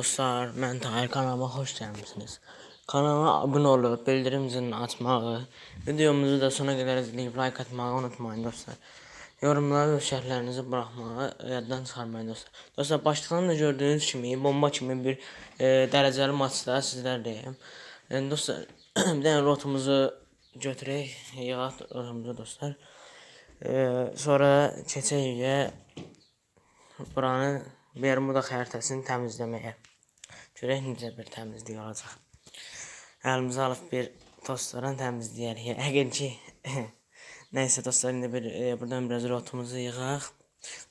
Dostlar, mən Tahir kanalıma xoş gəlmisiniz. Kanala abunə olub, bildirim zilini açmağı, videomuzu da sona qədər izləyib like atmağı unutmayın dostlar. Yorumlara öz şərhlərinizi buraxmağı yaddan çıxarmayın dostlar. Dostlar başlıqdan da gördüyünüz kimi bomba kimi bir e, dərəcəli maçda sizlərləyəm. E, dostlar bir dənə rotumuzu götürək, yığaq rotumuzu dostlar. E, sonra keçək buranı Bermuda xəritəsini təmizləməyə. Görək necə bir təmizlik olacaq. Əlimizə alıb bir tostların təmizləyərik. Əgər ki nəysə dostlar indi bir e, buradan biraz rotumuzu yığaq.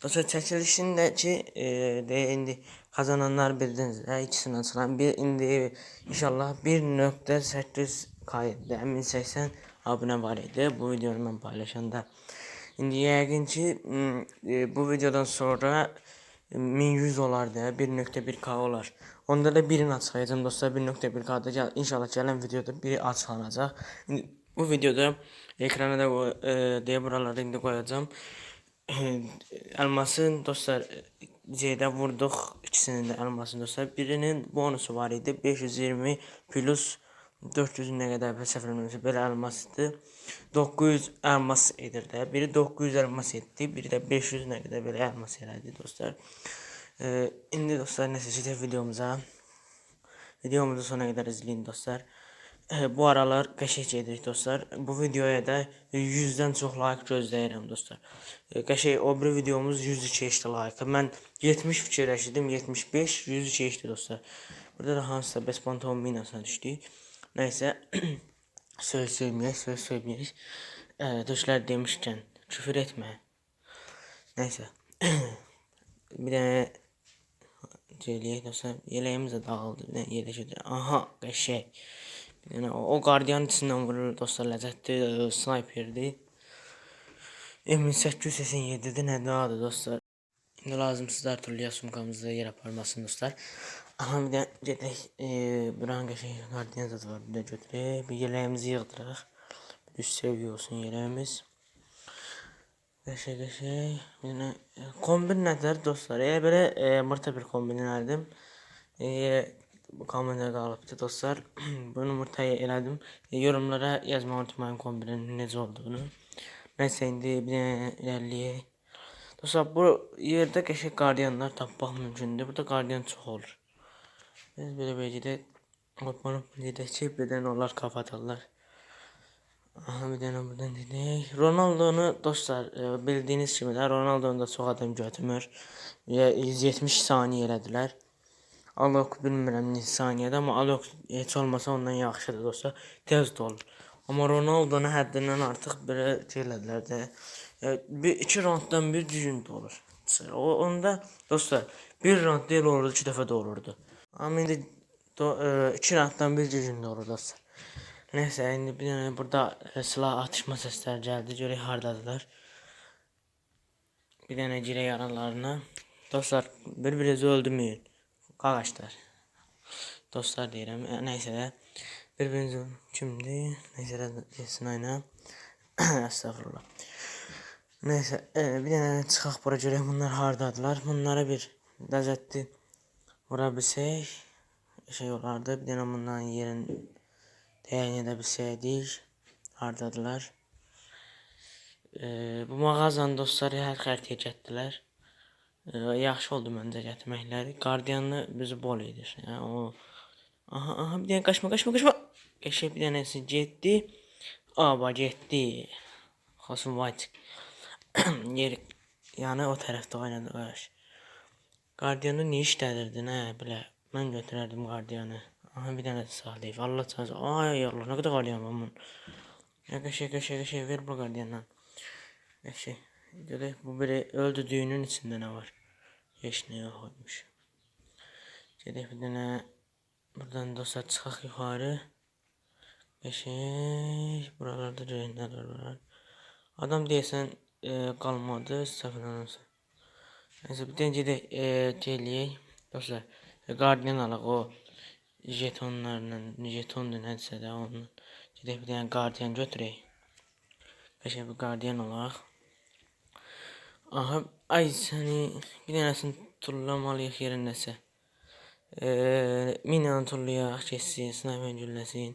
Dostlar çəkilişindəki e, de indi kazananlar bildiniz də ikisindən çıxan bir indi inşallah 1.8 kayıtlı əmin 80 abunə var idi bu videonu mən paylaşanda. İndi yəqin ki e, bu videodan sonra 1100 olar da 1.1k olar. Onda da birini açıklayacağım dostlar 1.1k'da gel, inşallah gələn videoda biri. İndi bu videoda ekrana da e, deyə buraları indi qoyacağım. Elmasın dostlar C'də vurduq ikisinin də elmasını dostlar. Birinin bonusu var idi 520 plus 400 nə qədər bilmirəm, belə elmas idi. 900 elmas edir. Biri 900 elmas etdi, biri də 500 nə qədər belə elmas elədi dostlar. Ee, dostlar nəsə gedək videomuza. Videomuzu sona qədər izləyin dostlar. Ee, bu aralar qəşəng gedirik dostlar. Bu videoya da 100-dən çox like gözləyirəm dostlar. Ee, qəşəng o videomuz 100 keçdi like. Mən 70 fikirləşdim, 75, 100 keçdi dostlar. Burada da hansısa Besponton minasına düşdük. Nəysə söz söyməyək, söz söyməyək. Ee, dostlar demişkən küfür etmə. Nəysə. bir dənə Celiyək dostlar. Yeleğimiz de dağıldı. Bir yelək götürək. Aha. Bir dənə o, o qardiyan içindən vurur dostlar ləzzətli e, sniperdi. M887-də nə dadı dostlar. İndi lazımsızlar türlüyə sumkamızda yer aparmasın dostlar. Aha bir də gedək e, buranın qəşəng qardiyan zadı var. Bir də götürək. Bir yeleğimizi yığdıraq. Bir üst olsun yeleğimiz. Qəşəng. Bir dənə e, kombin nədir dostlar? Elə belə e, mırta bir kombin elədim. E, bu kombinə qalıbdı dostlar. Bunu mırtaya elədim. E, yorumlara yazmağı unutmayın kombinin necə olduğunu. Nəysə indi bir dənə irəliləyək. Dostlar bu yerdə qəşəng qardiyanlar tapmaq mümkündür. Burada qardiyan çox olur. Biz belə belə gedək. Hoppanıb gedək ki, birdən onlar kafa atarlar. Aha bir dənə buradan dedik. Ronaldo'nu dostlar e, bildiğiniz kimi də Ronaldo'nu da çox adam götürmür. Ya 170 saniyə elədilər. Alok bilmirəm neçə saniyədə, amma Alok heç olmasa ondan yaxşıdır dostlar. Tez dolur. Amma Ronaldo'nu həddindən artıq belə şey elədilər də. E, bir iki rounddan bir düzgün dolur. O onda dostlar bir round deyil olurdu, iki dəfə dolurdu. Amma indi do, e, iki rounddan bir düzgün dolur dostlar. Neyse indi bir dənə burada e, silah atışma səsləri gəldi. Görək hardadılar. Bir dənə girək aralarına. Dostlar bir-birinizi öldürməyin. Qaqaşlar. Dostlar deyirəm. E, Nəysə də bir-birinizi kimdir? Nəysə də desin ayna. Estağfurullah. Neyse e, bir dənə çıxaq bura görək bunlar hardadılar. Bunlara bir ləzzətli vura bilsək şey olardı. Bir dənə bunların yerin təyin edə bilsəydik hardadılar. E, bu mağazanın dostları hər xərtiyə getdilər. E, yaxşı oldu məncə gətirməkləri. Qardiyanlı bizi bol edir. Yəni o Aha, aha bir dənə qaçma, qaçma, qaçma. Qəşəng bir dənəsi getdi. Aba getdi. Xosum White. Yer yəni o tərəfdə oynadı qardaş. Qardiyanı niyə işlədirdin hə belə? Mən götürərdim qardiyanı. Aha bir dənə sağlayıb. Allah çarşı. Ay Allah nə qədər qardiyan var bunun. Ya qəşəng qəşəng qəşəng ver bu qardiyandan. Qəşəng. Görək bu biri öldü düyünün içində nə var? Heç nə yoxmuş. Gedək bir dənə buradan dostlar çıxaq yuxarı. Qəşəng. Buralarda nələr var. Adam deyəsən e. Səhv eləmirəmsə. Neyse bir dənə gedək e, eləyək. Dostlar, e, Guardian alaq o jetonlarla, jetondur nədirsə də onun. Gedək bir dənə Guardian götürək. Qəşəng bir Guardian alaq. Aha, ay səni bir dənəsini tullamalıyıq yerindəsə. Eee minanı tullayaq, keçsin, snayper gülləsin.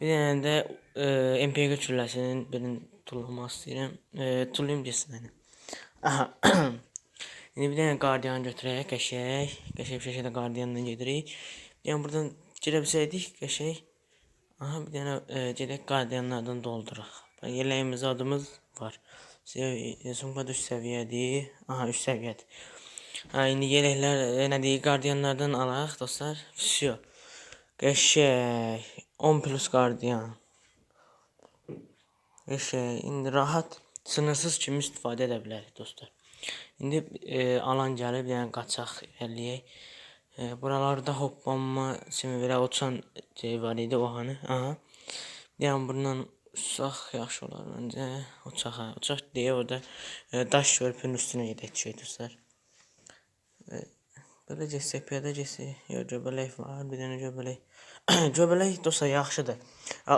Bir dənə də eee MPG gülləsinin birini tullamaq istəyirəm. Eee tullayım getsin yəni. Aha. İndi bir dənə qardiyan götürək, qəşəng. Qəşəng bir şəkildə qardiyanla gedirik. Yani buradan girebilseydik ya şey. Aha bir tane e, gardiyanlardan dolduruq. Bak adımız var. Sevi Sumpa 3 səviyyədir. Aha 3 səviyyədir. Ha indi yeləklər e, nə gardiyanlardan alaq dostlar. Vəsiyo. Qəşək. 10 plus gardiyan. Qəşək. İndi rahat sınırsız kimi istifadə edə bilərik dostlar. İndi e, alan gəlib, yəni qaçaq əliyək. E, buralarda hoppanma kimi belə uçan şey var idi o hani. Aha. Yəni bundan uçsaq yaxşı olar məncə. Uçaq ha. Uçaq deyə orada e, daş körpünün üstünə gedək düşək dostlar. Belə getsək, piyada getsək. Yox, göbələk var, bir dənə göbələk. göbələk dostlar yaxşıdır.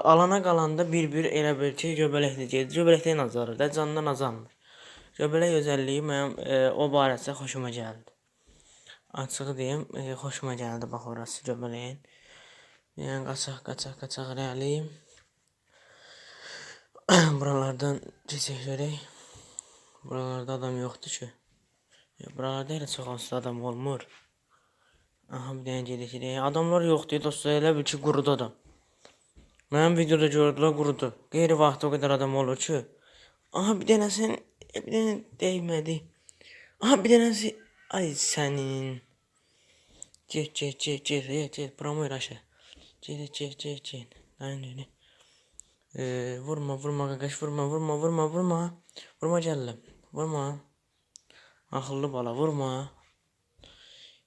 Alana qalanda bir-bir elə bil ki, göbələklə gedir. Göbələkdən azalır da, candan azalmır. Göbələk özəlliyi mənim e, o barədə xoşuma gəldi. Açığı deyim, e, xoşuma gəldi bax orası göbələyin. Yəni qaçaq, qaçaq, qaçaq irəliyim. Buralardan keçək görək. Buralarda adam yoxdur ki. Ya, buralarda elə çox az adam olmur. Aha bir dənə gedək. Adamlar yoxdur dostlar, elə bil ki qurudu adam. Mənim videoda gördülər qurudu. Qeyri vaxtı o qədər adam olur ki. Aha bir dənəsin, e, bir dənə dəymədi. Aha bir dənəsi, ay sənin. Get get get get get get promo aşağı. Get get get get. Aynen. Ee, vurma vurma qaqaş vurma vurma vurma vurma. Vurma gəldim. Vurma. Akıllı bala vurma.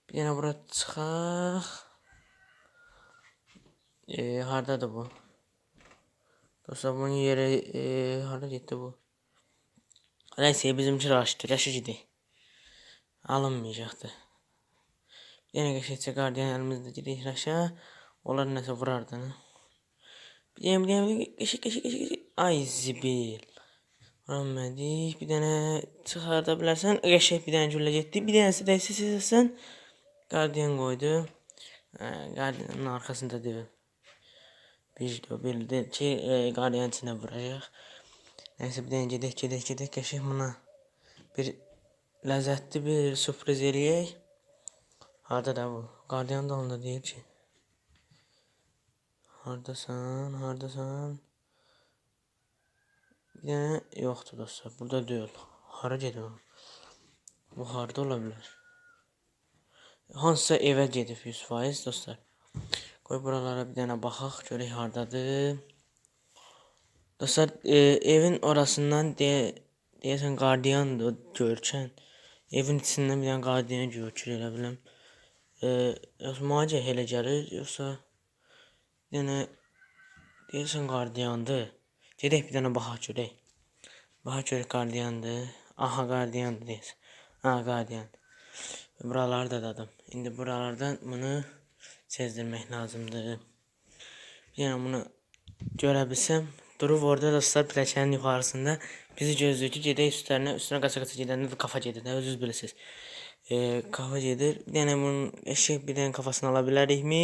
Bir dənə bura çıxaq. Ee, hardadır bu? Dostlar bunun yeri e, harda getdi bu? Neyse bizimki raşdır. Yaşı gidik. Alınmayacaqdı. Bir dənə qəşəkcə qardiyan əlimizdə gidik raşa. Onlar nəsə vurardı. Bir dənə bir dənə qəşək qəşək qəşək qəşək. Ay zibil. Vuranmadik. Bir dənə çıxarda bilərsən. Qəşək bir dənə güllə getdi. Bir dənəsi də istəsən. Qardiyan qoydu. Hə, qardiyanın arxasında deyil. Bir o bildi ki e, qardiyan içinə vuracaq. Nəysə bir dənə gedək gedək gedək qəşək buna. Bir ləzzətli bir sürpriz eləyək. Harda da bu? Qardiyan da onda deyir ki. Hardasan, hardasan? Bir dənə yoxdur dostlar. Burada deyil. Hara gedir o? Bu harda ola bilər? Hansısa evə gedib 100% dostlar. Qoy buralara bir dənə baxaq, görək hardadır. Dostlar, e, evin orasından deyə, deyəsən qardiyandır görkən. Evin içindən bir dənə qardiyan görkür elə biləm. E, yoxsa macə elə gəlir, yoxsa dənə deyəsən qardiyandır. Gedək bir dənə baxaq görək. Baxaq görək qardiyandır. Aha qardiyandır deyəsən. Ha qardiyandır. Buralarda da adam. İndi buralardan bunu sezdirmək lazımdır. Yəni bunu görə bilsəm, durub orada dostlar pilləkənin yuxarısında bizi gözləyir ki, gedək üstlərinə, üstünə qaça-qaça gedəndə də kafa gedir özünüz bilirsiniz. E, kafa gedir. Bir dənə bunun eşək bir dənə kafasını ala bilərikmi?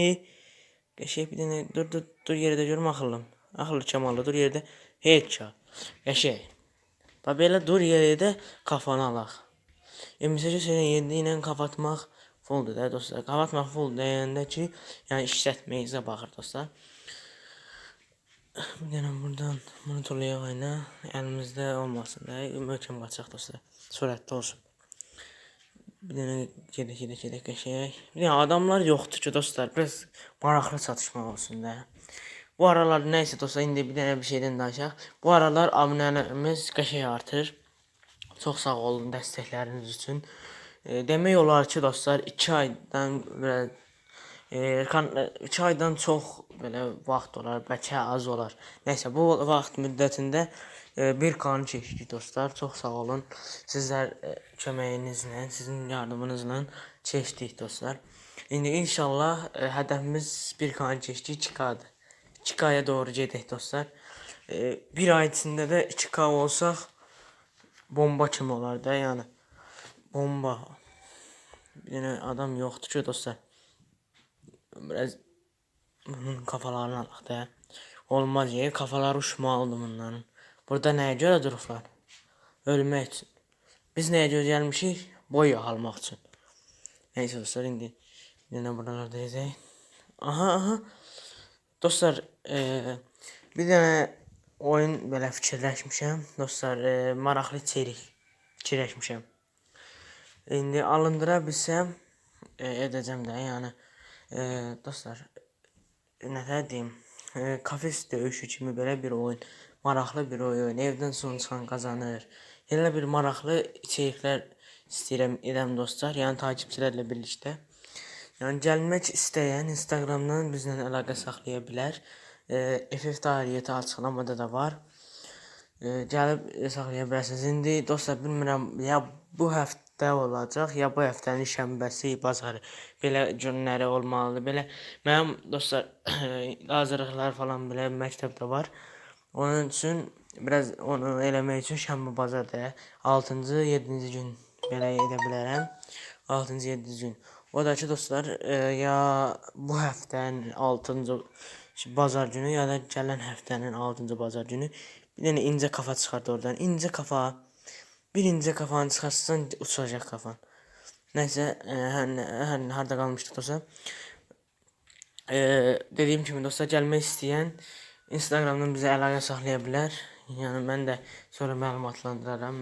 Eşək bir dənə dur dur dur yerdə görüm axıllım. Axıllı Kemallı dur yerdə. Heç ya. Eşək. Bax belə dur yerdə kafanı alaq. E, mesajı sənə yerdə ilə kapatmaq fulldur da dostlar. Kapatmaq full deyəndə ki, yəni işlətməyinizə baxır dostlar. Bir dənə buradan bunu tullayaq ayna. Əlimizdə olmasın da. Möhkəm qaçaq dostlar. Sürətli olsun. Bir dənə gedək gedək gedək qəşəng. Bir dənə adamlar yoxdur ki dostlar. Biraz maraqlı çatışma olsun da. Bu aralar nəysə dostlar indi bir dənə bir şeydən danışaq. Bu aralar abunələrimiz qəşəng artır. Çox sağ olun dəstəkləriniz üçün. E, demək olar ki dostlar 2 aydan belə e, 2 aydan çox belə vaxt olar, bəlkə az olar. Nəysə bu vaxt müddətində bir kanı keçdik dostlar. Çox sağ olun. Sizlər e, köməyinizlə, sizin yardımınızla keçdik dostlar. İndi inşallah e, hədəfimiz bir kanı keçdik 2K-dır. 2K-ya doğru gedək dostlar. E, bir ay içində də 2K olsaq bomba kimi olar da yəni. Bomba. Dənə adam yoxdur ki dostlar. biraz bunun kafalarını alaq da. Olmaz ya kafalar uçmalıdır bunların. Burada nəyə görə durublar? Ölmək üçün. Biz nəyə görə gəlmişik? Boy almaq üçün. Neyse dostlar indi yine buralarda yazayım. Aha aha. Dostlar eee bir tane oyun belə fikirləşmişəm. Dostlar eee maraqlı içerik fikirləşmişəm. İndi alındıra bilsəm e, edəcəm də, yəni e, dostlar nə deyim, e, kafes döyüşü kimi belə bir oyun, maraqlı bir oyun, evdən son çıxan qazanır. Elə bir maraqlı içeriklər istəyirəm edəm dostlar, yəni takipçilərlə birlikdə. Yəni gəlmək istəyən Instagramdan bizlə əlaqə saxlaya bilər. E, FF tarihi açıqlamada da var. E, gəlib e, saxlaya bilərsiniz. İndi dostlar bilmirəm ya bu həftə olacaq ya bu həftənin şənbəsi, bazarı belə günləri olmalıdır. Belə mənim dostlar hazırlıqlar falan belə məktəbdə var. Onun üçün biraz onu eləmək üçün şənbə bazarda 6-cı, 7-ci gün belə edə bilərəm. 6-cı, 7-ci gün. O da ki dostlar e, ya bu həftənin 6-cı bazar günü ya da gələn həftənin 6-cı bazar günü bir dənə incə kafa çıxardı oradan. İncə kafa. Bir incə kafanı çıxarsan uçacaq kafan. Nəysə, e, hər, hər harda qalmışdıq dostlar. E, dediyim kimi dostlar gəlmək istəyən Instagramdan bizə əlaqə saxlaya bilər. Yəni mən də sonra məlumatlandıraram.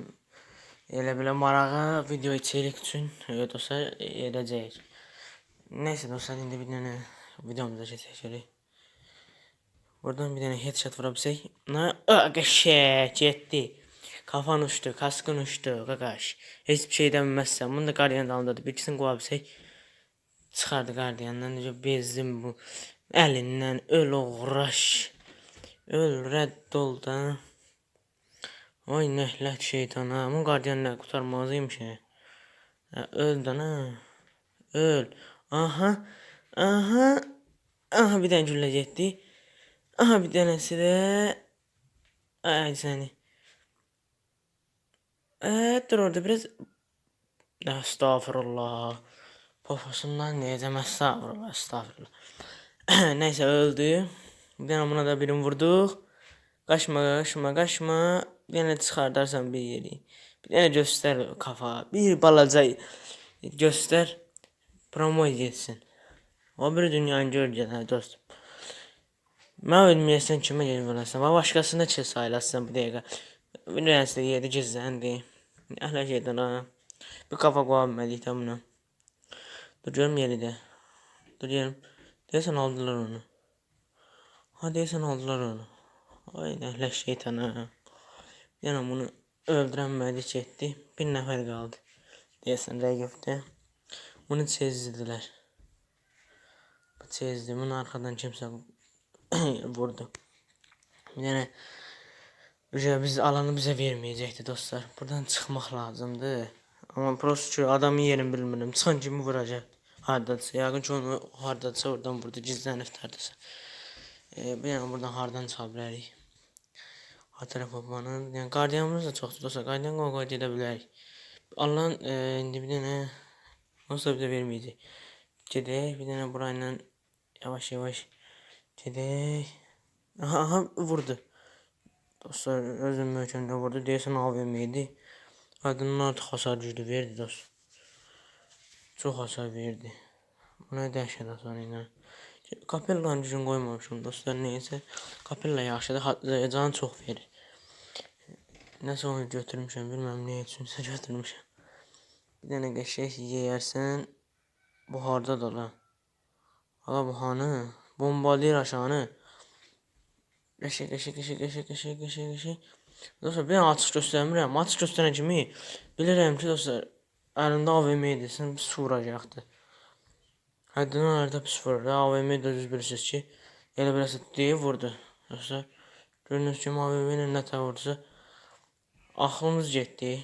Elə belə marağa video içerik üçün dostlar edəcəyik. Nəysə dostlar indi bir dənə videomuza keçək. Buradan bir tane headshot vurabilsek. Ne? Agaşe yetti. Kafan uçtu, kaskın uçtu, kakaş. Hiçbir şey demezsen. Bunu da gardiyan dalındadı. Bir ikisini kovabilsek. Çıkardı gardiyandan. Diyor, bezdim bu. Elinden öl uğraş. Öl reddol da. Oy nehlət şeytana. Bu gardiyan nə ya öl da ha. Öl. Aha. Aha. Aha bir tane cümle getdi. Aha bir tanesi de Ay seni. Evet dur orada biraz Estağfurullah. Poposundan diyeceğim estağfurullah estağfurullah. Neyse öldü. Tane buna da birini vurduk. Kaçma kaçma kaçma. Bir tane çıkardarsan bir yeri. Bir tane göster kafa. Bir balaca göster. Promo etsin. O bir dünyanı göreceksin dostum. Mən ölməyəsən kimə yer verəsən? Və başqasına çil sayılasın bu dəqiqə. Üniversitə yeri gizləndi. Əhlə şeydən ha. Bir kafa qoya bilmədik də buna. Dur görüm yeri də. Dur görüm. Deyəsən aldılar onu. Ha deyəsən aldılar onu. Ay əhlə şeytan ha. Yəni bunu öldürənmədik etdi. Bir nəfər qaldı. Deyəsən rəqibdə. Bunu çezdilər. Bu çezdi. Bunu arkadan kimsə vurdu. Yani biz alanı bize vermeyecekti dostlar. Buradan çıkmak lazımdı. Ama prosto adamın yerini bilmiyorum. Çıxan kimi vuracaq. Hardadırsa. Yaqın ki onu hardadırsa oradan vurdu. Gizlənib tardırsa. E, bir buradan hardan çıxa bilərik. Ha tərəf babanın. Yəni qardiyanımız da çoxdur dostlar. Qardiyan qoy qoy gedə bilərik. Allahın e, indi bir dənə olsa bizə verməyəcək. Gedək bir dənə burayla yavaş yavaş Gedək. Aha, aha vurdu. Dostlar özüm möhkəmdə vurdu. Deyəsən AVM idi. Adından artıq hasar güclü verdi dost. Çox hasar verdi. Buna dəhşət hasar ilə. Kapellanın gücünü qoymamışım dostlar. Neysə. Kapella yaxşıdır. Can çox verir. Nəsə onu götürmüşəm. Bilməm nə üçünsə götürmüşəm. Bir dənə qəşəng yeyərsən. Bu harda da lan? Ala bu hanı? Bombalayır aşağını. Eşek eşek eşek eşek eşek eşek eşek. Dostlar ben atış göstərmirəm. Atış göstərən kimi bilirəm ki dostlar əlində AVM idi. Sən pis Həddindən arada pis vurur. AVM də düz bilirsiniz ki elə biraz deyə vurdu. Dostlar gördüyünüz kimi AVM ilə nə tə vurdusa aklımız getdi.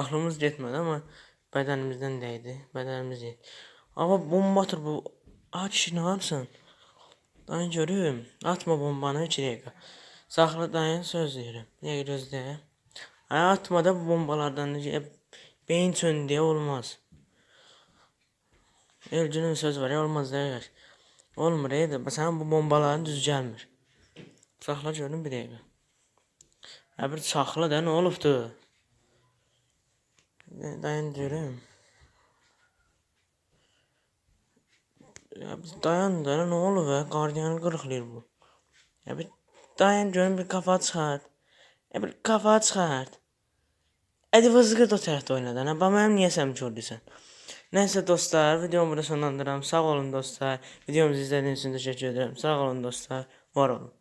Aklımız getmədi amma bədənimizdən dəydi. Bədənimiz getdi. Amma bomba atır bu Aç işini alsın. Dayan görüm. Atma bombanı 2 dakika. Saxla dayan söz deyirəm. Niyə gözlə? Ay atma da bu bombalardan necə beyin çöndüyə olmaz. Elcinin söz var ya olmaz yaş. Olmur eydi. Sen bu bombaların düz gelmir. Saxla görün bir dəqiqə. Ha bir saxla da ne olubdu? Dayan görüm. Ya bir dayan da ne olub ya? Qardiyanı qırıqlayır bu. Ya bir dayan görüm bir kafa çıxart. Ya bir kafa çıxart. Hadi vızgır da tərəfdə oynadan. Bax mənim niyə sən gördüsən? Nəysə dostlar, videomu burada sonlandırıram. Sağ olun dostlar. Videomuzu izlədiyiniz üçün təşəkkür edirəm. Sağ olun dostlar. Var olun.